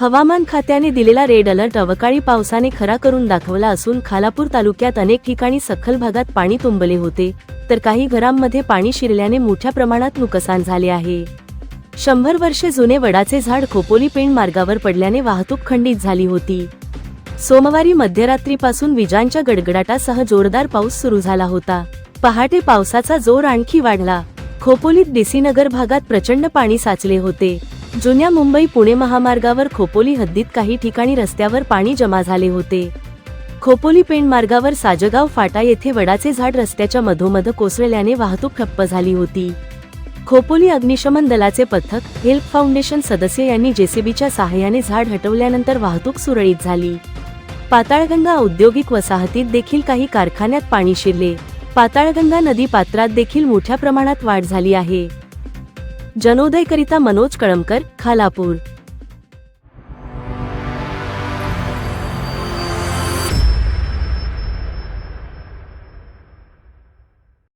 हवामान खात्याने दिलेला रेड अलर्ट अवकाळी पावसाने खरा करून दाखवला असून खालापूर तालुक्यात अनेक ठिकाणी सखल भागात पाणी तुंबले होते तर काही घरांमध्ये पाणी शिरल्याने मोठ्या प्रमाणात नुकसान झाले आहे. शंभर वर्षे जुने वडाचे झाड खोपोली पेण मार्गावर पडल्याने वाहतूक खंडित झाली होती. सोमवारी मध्यरात्रीपासून विजांच्या गडगडाटासह जोरदार पाऊस सुरू झाला होता. पहाटे पावसाचा जोर आणखी वाढला. खोपोलीत डीसीनगर भागात प्रचंड पाणी साचले होते. जुन्या मुंबई पुणे महामार्गावर खोपोली हद्दीत काही ठिकाणी रस्त्यावर पाणी जमा झाले होते. खोपोली पेंड मार्गावर साजगाव फाटा येथे वडाचे झाड रस्त्याच्या मधोमध कोसळल्याने वाहतूक ठप्प झाली होती. खोपोली अग्निशमन दलाचे पथक हेल्प फाउंडेशन सदस्य यांनी जेसीबीच्या सहाय्याने झाड हटवल्यानंतर वाहतूक सुरळीत झाली. पाताळगंगा औद्योगिक वसाहतीत देखील काही कारखान्यात पाणी शिरले. पाताळगंगा नदी पात्रात देखील मोठ्या प्रमाणात वाढ झाली आहे. जनोदयकरिता मनोज कळमकर खालापूर.